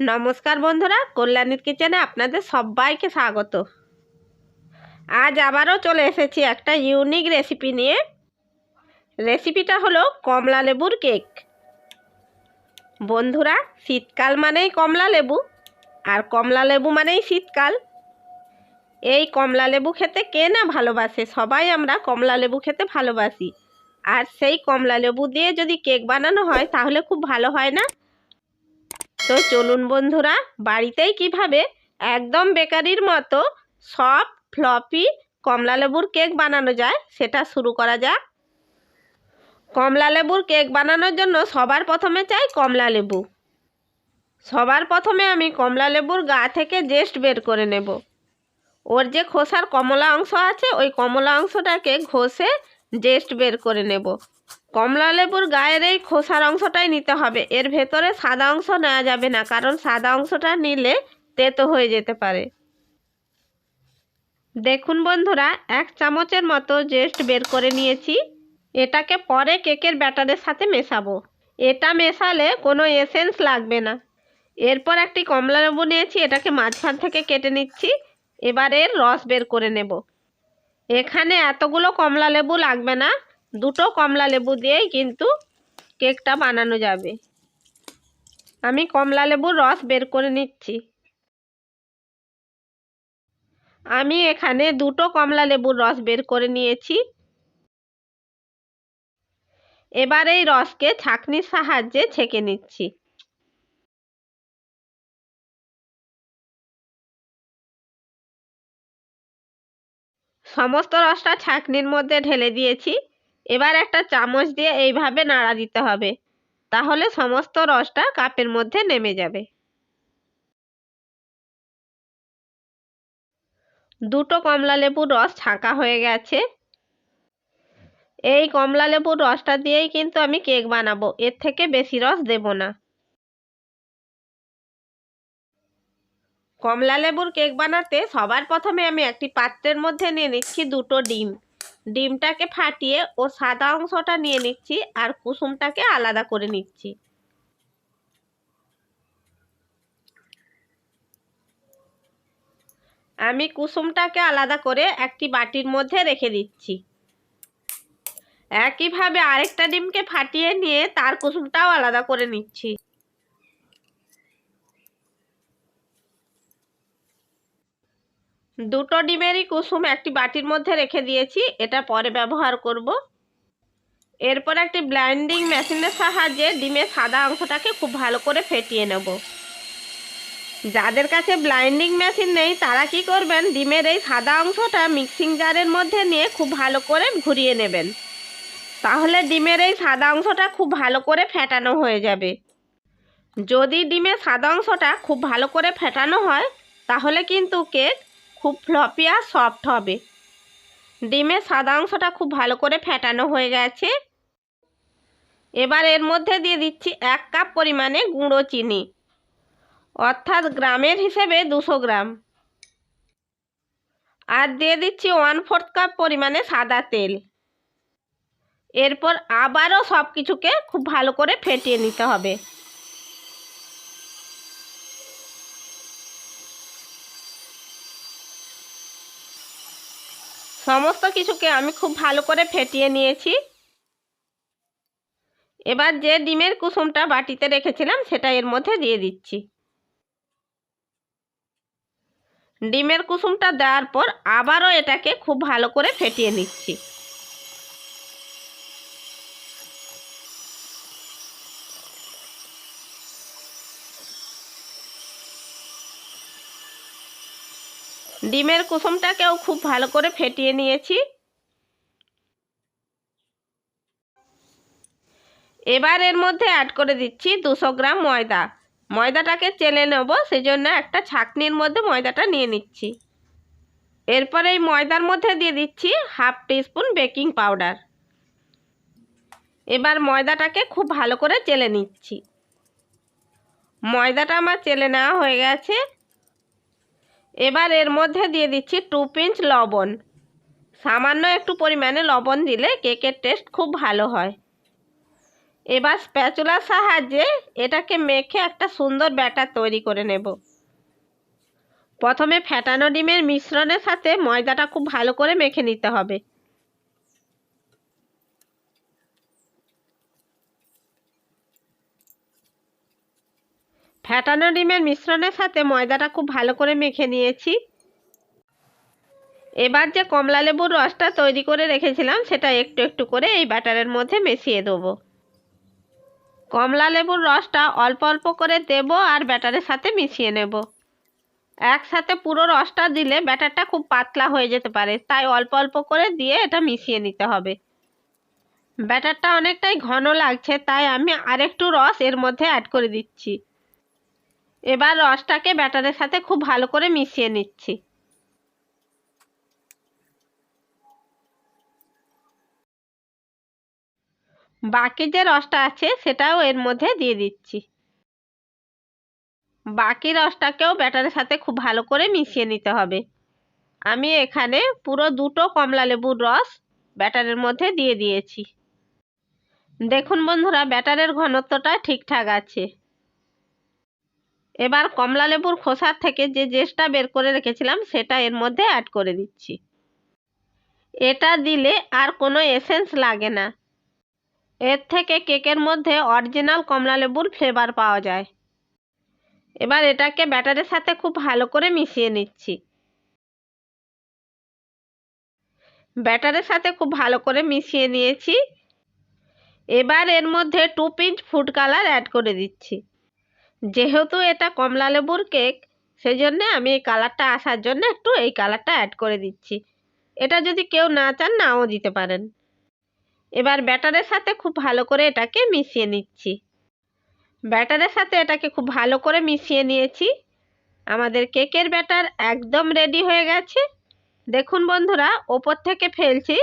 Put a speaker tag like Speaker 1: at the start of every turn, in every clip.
Speaker 1: নমস্কার বন্ধুরা, কল্যাণীর কিচেনে আপনাদের সবাইকে স্বাগত। আজ আবারও চলে এসেছি একটা ইউনিক রেসিপি নিয়ে। রেসিপিটা হলো কমলা লেবুর কেক বন্ধুরা, শীতকাল মানেই কমলা লেবু, আর কমলা লেবু মানেই শীতকাল। এই কমলা লেবু খেতে কে না ভালোবাসে? সবাই আমরা কমলা লেবু খেতে ভালোবাসি। আর সেই কমলা লেবু দিয়ে যদি কেক বানানো হয়, তাহলে খুব ভালো হয় না? তো চলুন বন্ধুরা, বাড়িতেই কীভাবে একদম বেকারির মতো সব ফ্লপি কমলালেবুর কেক বানানো যায় সেটা শুরু করা যাক। কমলালেবুর কেক বানানোর জন্য সবার প্রথমে চাই কমলালেবু সবার প্রথমে আমি কমলালেবুর গা থেকে জেস্ট বের করে নেব। ওর যে খোসার কমলা অংশ আছে, ওই কমলা অংশটাকে ঘষে জেস্ট বের করে নেব। কমলা লেবুর গায়ের এই খোসার অংশটাই নিতে হবে। এর ভেতরে সাদা অংশ নেওয়া যাবে না, কারণ সাদা অংশটা নিলে তেতো হয়ে যেতে পারে। দেখুন বন্ধুরা, এক চামচের মতো জেস্ট বের করে নিয়েছি। এটাকে পরে কেকের ব্যাটারের সাথে মেশাবো। এটা মেশালে কোনো এসেন্স লাগবে না। এরপর একটি কমলা লেবু নিয়েছি, এটাকে মাঝখান থেকে কেটে নিচ্ছি। এবার এর রস বের করে নেব। এখানে এতগুলো কমলা লেবু লাগবে না। দুটো কমলা লেবু দিয়েই কিন্তু কেকটা বানানো যাবে। আমি কমলা লেবুর রস বের করে নিচ্ছি। আমি এখানে দুটো কমলা লেবুর রস বের করে নিয়েছি। এবার এই রসকে ছাঁকনির সাহায্যে ছেঁকে নিচ্ছি। সমস্ত রসটা ছাঁকনির মধ্যে ঢেলে দিয়েছি। এবার একটা চামচ দিয়ে এইভাবে নাড়া দিতে হবে। তাহলে সমস্ত রসটা কাপের মধ্যে নেমে যাবে। দুটো কমলা লেবুর রস ছাঁকা হয়ে গেছে। এই কমলা লেবুর রসটা দিয়েই কিন্তু আমি কেক বানাবো। এর থেকে বেশি রস দেব না। কমলা লেবুর কেক বানাতে সবার প্রথমে আমি একটি পাত্রের মধ্যে নিয়ে নিচ্ছি দুটো ডিম। ডিমটাকে ফাটিয়ে ও সাদা অংশটা নিয়ে নিচ্ছি আর কুসুমটাকে আলাদা করে নিচ্ছি। আমি কুসুমটাকে আলাদা করে একটি বাটির মধ্যে রেখে দিচ্ছি। একইভাবে আরেকটা ডিমকে ফাটিয়ে নিয়ে তার কুসুমটাও আলাদা করে নিচ্ছি। দুটো ডিমেরই কুসুম একটি বাটির মধ্যে রেখে দিয়েছি, এটা পরে ব্যবহার করব। এরপর একটি ব্লাইন্ডিং মেশিনের সাহায্যে ডিমের সাদা অংশটাকে খুব ভালো করে ফেটিয়ে নেব। যাদের কাছে ব্লাইন্ডিং মেশিন নেই, তারা কি করবেন, ডিমের এই সাদা অংশটা মিক্সিং জারের মধ্যে নিয়ে খুব ভালো করে ঘুরিয়ে নেবেন। তাহলে ডিমের এই সাদা অংশটা খুব ভালো করে ফেটানো হয়ে যাবে। যদি ডিমের সাদা অংশটা খুব ভালো করে ফেটানো হয়, তাহলে কিন্তু কেক খুব ফ্লপি আর সফট হবে। ডিমের সাদা অংশটা খুব ভালো করে ফেটানো হয়ে গেছে। এবার এর মধ্যে দিয়ে দিচ্ছি এক কাপ পরিমাণে গুঁড়ো চিনি, অর্থাৎ গ্রামের হিসেবে দুশো গ্রাম। আর দিয়ে দিচ্ছি ওয়ান ফোর্থ কাপ পরিমাণে সাদা তেল। এরপর আবারও সব কিছুকে খুব ভালো করে ফেটিয়ে নিতে হবে। সমস্ত কিছুকে আমি খুব ভালো করে ফেটিয়ে নিয়েছি। এবার যে ডিমের কুসুমটা বাটিতে রেখেছিলাম, সেটা এর মধ্যে দিয়ে দিচ্ছি। ডিমের কুসুমটা দেওয়ার পর আবারও এটাকে খুব ভালো করে ফেটিয়ে নিচ্ছি। ডিমের কুসুমটাকেও খুব ভালো করে ফেটিয়ে নিয়েছি। এবার এর মধ্যে অ্যাড করে দিচ্ছি দুশো গ্রাম ময়দা। ময়দাটাকে চেলে নেব সেই জন্য একটা ছাকনির মধ্যে ময়দাটা নিয়ে নিচ্ছি। এরপর এই ময়দার মধ্যে দিয়ে দিচ্ছি হাফ টিস্পুন বেকিং পাউডার। এবার ময়দাটাকে খুব ভালো করে চেলে নিচ্ছি। ময়দাটা আমার চেলে নেওয়া হয়ে গেছে। এবার এর মধ্যে দিয়ে দিচ্ছি টু পিঞ্চ লবণ। সামান্য একটু পরিমাণে লবণ দিলে কেকের টেস্ট খুব ভালো হয়। এবার স্প্যাচুলার সাহায্যে এটাকে মেখে একটা সুন্দর ব্যাটার তৈরি করে নেব। প্রথমে ফ্যাটানো ডিমের মিশ্রণের সাথে ময়দাটা খুব ভালো করে মেখে নিতে হবে। ফ্যাটানো ডিমের মিশ্রণের সাথে ময়দাটা খুব ভালো করে মেখে নিয়েছি। এবার যে কমলা লেবুর রসটা তৈরি করে রেখেছিলাম, সেটা একটু একটু করে এই ব্যাটারের মধ্যে মিশিয়ে দেবো। কমলা লেবুর রসটা অল্প অল্প করে দেব আর ব্যাটারের সাথে মিশিয়ে নেব। একসাথে পুরো রসটা দিলে ব্যাটারটা খুব পাতলা হয়ে যেতে পারে, তাই অল্প অল্প করে দিয়ে এটা মিশিয়ে নিতে হবে। ব্যাটারটা অনেকটাই ঘন লাগছে, তাই আমি আরেকটু রস এর মধ্যে অ্যাড করে দিচ্ছি। এবার রসটাকে ব্যাটারের সাথে খুব ভালো করে মিশিয়ে নিচ্ছি। বাকি যে রসটা আছে সেটাও এর মধ্যে দিয়ে দিচ্ছি। বাকি রসটাকেও ব্যাটারের সাথে খুব ভালো করে মিশিয়ে নিতে হবে। আমি এখানে পুরো দুটো কমলা লেবুর রস ব্যাটারের মধ্যে দিয়ে দিয়েছি। দেখুন বন্ধুরা, ব্যাটারের ঘনত্বটা ঠিকঠাক আছে। এবার কমলা লেবুর খোসার থেকে যে জেসটা বের করে রেখেছিলাম, সেটা এর মধ্যে অ্যাড করে দিচ্ছি। এটা দিলে আর কোনো এসেন্স লাগে না। এর থেকে কেকের মধ্যে অরিজিনাল কমলা লেবুর ফ্লেভার পাওয়া যায়। এবার এটাকে ব্যাটারের সাথে খুব ভালো করে মিশিয়ে নিচ্ছি। ব্যাটারের সাথে খুব ভালো করে মিশিয়ে নিয়েছি। এবার এর মধ্যে two pinch food colour add করে দিচ্ছি। যেহেতু এটা কমলা লেবুর কেক সেই জন্যে আমি এই কালারটা আসার জন্য একটু এই কালারটা অ্যাড করে দিচ্ছি। এটা যদি কেউ না চান, নাও দিতে পারেন। এবার ব্যাটারের সাথে খুব ভালো করে এটাকে মিশিয়ে নিচ্ছি। ব্যাটারের সাথে এটাকে খুব ভালো করে মিশিয়ে নিয়েছি। আমাদের কেকের ব্যাটার একদম রেডি হয়ে গেছে। দেখুন বন্ধুরা, ওপর থেকে ফেলছি,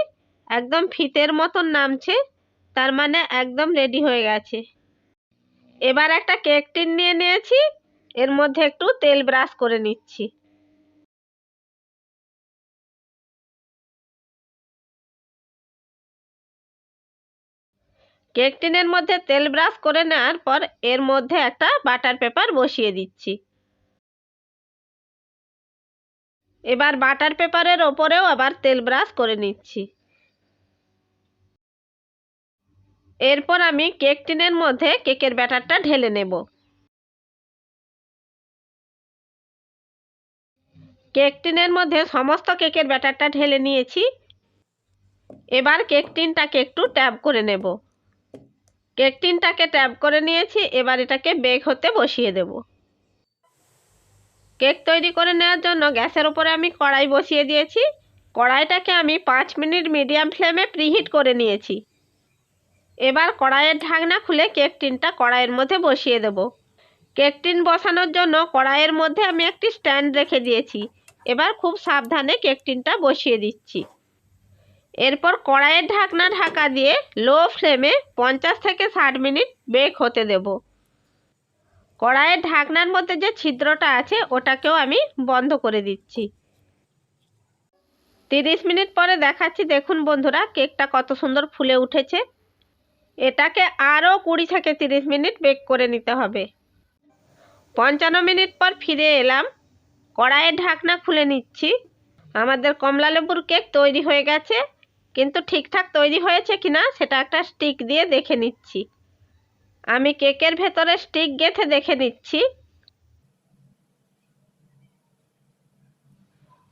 Speaker 1: একদম ফিতের মতন নামছে, তার মানে একদম রেডি হয়ে গেছে। এবার একটা কেক টিন নিয়ে নিয়েছি, এর মধ্যে একটু তেল ব্রাশ করে নিচ্ছি। কেক টিনের মধ্যে তেল ব্রাশ করে নেওয়ার পর এর মধ্যে একটা বাটার পেপার বসিয়ে দিচ্ছি। এবার বাটার পেপারের ওপরেও আবার তেল ব্রাশ করে নিচ্ছি। এরপর আমি কেক টিনের মধ্যে কেকের ব্যাটারটা ঢেলে নেব। কেক টিনের মধ্যে সমস্ত কেকের ব্যাটারটা ঢেলে নিয়েছি। এবার কেক টিনটাকে একটু ট্যাপ করে নেব। কেক টিনটাকে ট্যাপ করে নিয়েছি, এবার এটাকে বেক হতে বসিয়ে দেব। কেক তৈরি করে নেওয়ার জন্য গ্যাসের উপরে আমি কড়াই বসিয়ে দিয়েছি। কড়াইটাকে আমি পাঁচ মিনিট মিডিয়াম ফ্লেমে প্রিহিট করে নিয়েছি। এবার কড়াইয়ের ঢাকনা খুলে কেক টিনটা কড়াইয়ের মধ্যে বসিয়ে দেব। কেক টিন বসানোর জন্য কড়াইয়ের মধ্যে আমি একটি স্ট্যান্ড রেখে দিয়েছি। এবার খুব সাবধানে কেক টিনটা বসিয়ে দিচ্ছি। এরপর কড়াইয়ের ঢাকনা ঢাকা দিয়ে লো ফ্লেমে পঞ্চাশ থেকে ষাট মিনিট বেক হতে দেব। কড়াইয়ের ঢাকনার মধ্যে যে ছিদ্রটা আছে, ওটাকেও আমি বন্ধ করে দিচ্ছি। তিরিশ মিনিট পরে দেখাচ্ছি, দেখুন বন্ধুরা, কেকটা কত সুন্দর ফুলে উঠেছে। এটাকে আরও কুড়ি থেকে তিরিশ মিনিট বেক করে নিতে হবে। পঞ্চান্ন মিনিট পর ফিরে এলাম। কড়াইয়ের ঢাকনা খুলে নিচ্ছি। আমাদের কমলা লেবুর কেক তৈরি হয়ে গেছে। কিন্তু ঠিকঠাক তৈরি হয়েছে কিনা সেটা একটা স্টিক দিয়ে দেখে নিচ্ছি। আমি কেকের ভেতরে স্টিক গেঁথে দেখে নিচ্ছি।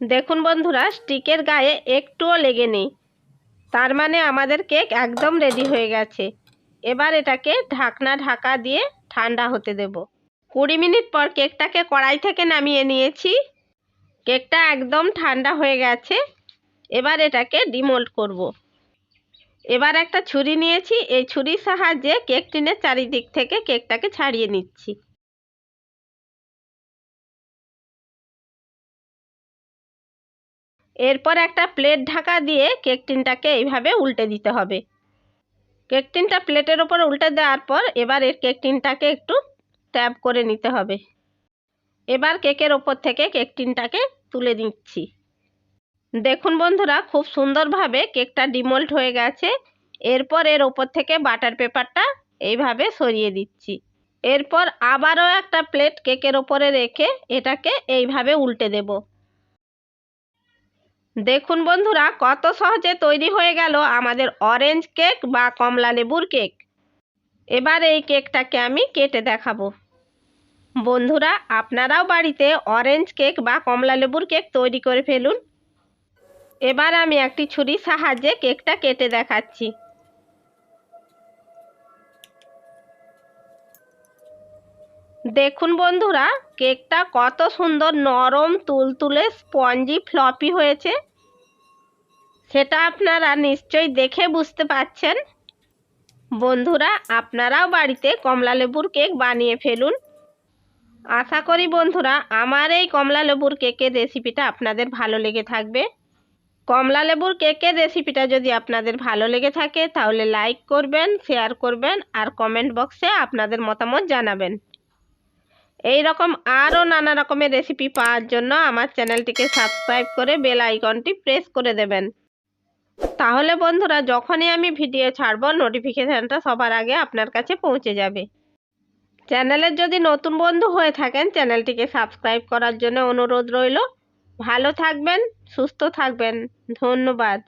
Speaker 1: দেখুন বন্ধুরা, স্টিকের গায়ে একটুও লেগে নেই। তার মানে আমাদের কেক একদম রেডি হয়ে গেছে। এবার এটাকে ঢাকনা ঢাকা দিয়ে ঠান্ডা হতে দেব। কুড়ি মিনিট পর কেকটাকে কড়াই থেকে নামিয়ে নিয়েছি। কেকটা একদম ঠান্ডা হয়ে গেছে। এবার এটাকে ডিমোল্ড করব। এবার একটা ছুরি নিয়েছি। এই ছুরির সাহায্যে কেক টিনের চারিদিক থেকে কেকটাকে ছাড়িয়ে নিচ্ছি। এরপর একটা প্লেট ঢাকা দিয়ে কেক টিনটাকে এইভাবে উল্টে দিতে হবে। কেক টিনটা প্লেটের ওপর উল্টে দেওয়ার পর এবার এর কেক টিনটাকে একটু ট্যাপ করে নিতে হবে। এবার কেকের ওপর থেকে কেক টিনটাকে তুলে নিচ্ছি। দেখুন বন্ধুরা, খুব সুন্দরভাবে কেকটা ডিমোল্ট হয়ে গেছে। এরপর এর ওপর থেকে বাটার পেপারটা এইভাবে সরিয়ে দিচ্ছি। এরপর আবারও একটা প্লেট কেকের ওপরে রেখে এটাকে এইভাবে উল্টে দেব। দেখুন বন্ধুরা, কত সহজে তৈরি হয়ে গেল আমাদের অরেঞ্জ কেক বা কমলা লেবুর কেক এবার এই কেকটাকে আমি কেটে দেখাবো। বন্ধুরা, আপনারাও বাড়িতে অরেঞ্জ কেক বা কমলা লেবুর কেক তৈরি করে ফেলুন। এবার আমি একটি ছুরির সাহায্যে কেকটা কেটে দেখাচ্ছি। দেখুন বন্ধুরা কেকটা কত সুন্দর নরম, তুলতুলে, স্পঞ্জি ফ্লপি হয়েছে। সেটা আপনারা নিশ্চয়ই দেখে বুঝতে পাচ্ছেন বন্ধুরা, আপনারাও বাড়িতে কমলা লেবুর কেক বানিয়ে ফেলুন। আশা করি বন্ধুরা, আমার এই কমলা লেবুর কেকের রেসিপিটা আপনাদের ভালো লেগে থাকবে। কমলা লেবুর কেকের রেসিপিটা যদি আপনাদের ভালো লেগে থাকে, তাহলে লাইক করবেন, শেয়ার করবেন, আর কমেন্ট বক্সে আপনাদের মতামত জানাবেন। এই রকম আরও নানা রকমের রেসিপি পাওয়ার জন্য আমার চ্যানেলটিকে সাবস্ক্রাইব করে বেল আইকনটি প্রেস করে দেবেন। তাহলে বন্ধুরা, যখনই আমি ভিডিও ছাড়ব নোটিফিকেশানটা সবার আগে আপনার কাছে পৌঁছে যাবে। চ্যানেলের যদি নতুন বন্ধু হয়ে থাকেন, চ্যানেলটিকে সাবস্ক্রাইব করার জন্য অনুরোধ রইল। ভালো থাকবেন, সুস্থ থাকবেন। ধন্যবাদ।